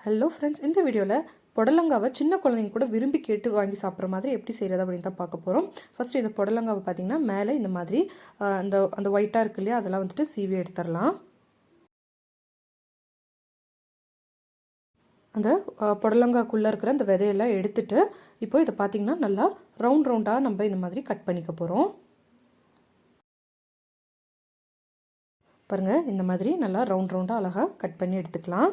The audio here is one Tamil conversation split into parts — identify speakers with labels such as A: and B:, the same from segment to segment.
A: ஹலோ ஃப்ரெண்ட்ஸ் இந்த வீடியோவில் புடலங்காவை சின்ன குழந்தைங்க கூட விரும்பி கேட்டு வாங்கி சாப்பிட்ற மாதிரி எப்படி செய்கிறது அப்படின்னு தான் பார்க்க போகிறோம் ஃபஸ்ட்டு இந்த புடலங்காவை பார்த்திங்கன்னா மேலே இந்த மாதிரி அந்த அந்த ஒயிட்டாக இருக்கு இல்லையா அதெல்லாம் வந்துட்டு சீவி எடுத்துடலாம். அந்த புடலங்காக்குள்ளே இருக்கிற அந்த விதையெல்லாம் எடுத்துட்டு இப்போ இதை பார்த்திங்கன்னா நல்லா ரவுண்ட் ரவுண்டாக நம்ம இந்த மாதிரி கட் பண்ணிக்க போகிறோம் பாருங்கள் இந்த மாதிரி நல்லா ரவுண்ட் ரவுண்டாக அழகாக கட் பண்ணி எடுத்துக்கலாம்.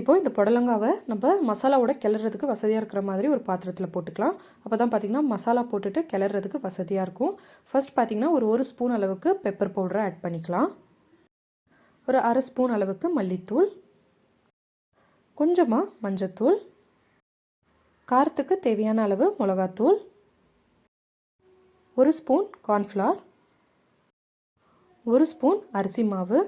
A: இப்போ இந்த புடலங்காவை நம்ம மசாலாவோட கிளறதுக்கு வசதியாக இருக்கிற மாதிரி ஒரு பாத்திரத்தில் போட்டுக்கலாம். அப்போ தான் பார்த்திங்கன்னா மசாலா போட்டுட்டு கிளறதுக்கு வசதியாக இருக்கும். ஃபர்ஸ்ட் பார்த்திங்கன்னா ஒரு ஒரு ஸ்பூன் அளவுக்கு பெப்பர் பவுடரை ஆட் பண்ணிக்கலாம். ஒரு அரை ஸ்பூன் அளவுக்கு மல்லித்தூள். கொஞ்சமாக மஞ்சத்தூள். காரத்துக்கு தேவையான அளவு மிளகாத்தூள். ஒரு ஸ்பூன் கார்ன்ஃப்ளவர் ஒரு ஸ்பூன் அரிசி மாவு.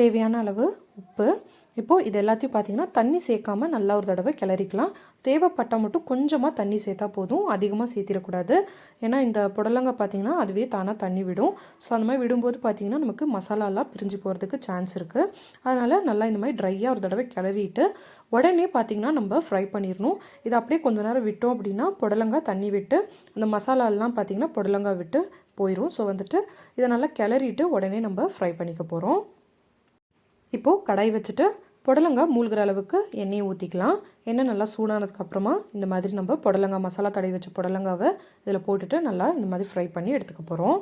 A: தேவையான அளவு உப்பு. இப்போது இது எல்லாத்தையும் பார்த்தீங்கன்னா தண்ணி சேர்க்காம நல்லா ஒரு தடவை கிளறிக்கலாம். தேவைப்பட்டால் மட்டும் கொஞ்சமாக தண்ணி சேர்த்தா போதும். அதிகமாக சேர்த்திடக்கூடாது. ஏன்னா இந்த புடலங்க பார்த்திங்கன்னா அதுவே தானாக தண்ணி விடும். ஸோ அந்த மாதிரி விடும்போது பார்த்திங்கன்னா நமக்கு மசாலாலாம் பிரிஞ்சு போகிறதுக்கு சான்ஸ் இருக்குது அதனால் நல்லா இந்த மாதிரி ட்ரையாக ஒரு தடவை கிளறிட்டு உடனே பார்த்தீங்கன்னா நம்ம ஃப்ரை பண்ணிடணும். இது அப்படியே கொஞ்ச நேரம் விட்டோம் அப்படின்னா புடலங்காய் தண்ணி விட்டு அந்த மசாலாலாம் பார்த்தீங்கன்னா புடலங்காய் விட்டு போயிடும் ஸோ வந்துட்டு இதை நல்லா கிளறிட்டு உடனே நம்ம ஃப்ரை பண்ணிக்க போகிறோம் இப்போது கடாய் வச்சுட்டு புடலங்காய் மூழ்கிற அளவுக்கு எண்ணெயை ஊற்றிக்கலாம் எண்ணெய் நல்லா சூடானதுக்கப்புறமா இந்த மாதிரி நம்ம புடலங்காய் மசாலா தடவி வச்ச புடலங்காவை இதில் போட்டுட்டு நல்லா இந்த மாதிரி ஃப்ரை பண்ணி எடுத்துக்க போகிறோம்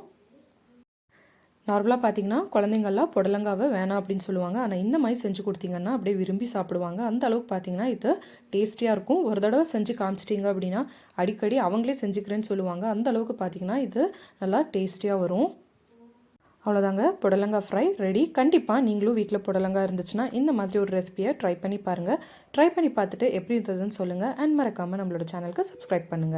A: நார்மலாக பார்த்தீங்கன்னா குழந்தைங்கள்லாம் புடலங்காவை வேணாம் அப்படின்னு சொல்லுவாங்க. ஆனால் இந்த மாதிரி செஞ்சு கொடுத்தீங்கன்னா அப்படியே விரும்பி சாப்பிடுவாங்க. அந்த அளவுக்கு பார்த்தீங்கன்னா இது டேஸ்டியாக இருக்கும். ஒரு தடவை செஞ்சு காமிச்சிட்டிங்க அப்படின்னா அடிக்கடி அவங்களே செஞ்சுக்கிறேன்னு சொல்லுவாங்க. அந்த அளவுக்கு பார்த்தீங்கன்னா இது நல்லா டேஸ்டியாக வரும். அவ்வளோதாங்க. புடலங்காய் ஃப்ரை ரெடி கண்டிப்பாக நீங்களும் வீட்டில் புடலங்காய் இருந்துச்சுன்னா இந்த மாதிரி ஒரு ரெசிபியை ட்ரை பண்ணி பாருங்கள் ட்ரை பண்ணி பார்த்துட்டு எப்படி இருந்ததுன்னு சொல்லுங்கள் அண்ட் மறக்காமல் நம்மளோட சேனலுக்கு சப்ஸ்கிரைப் பண்ணுங்கள்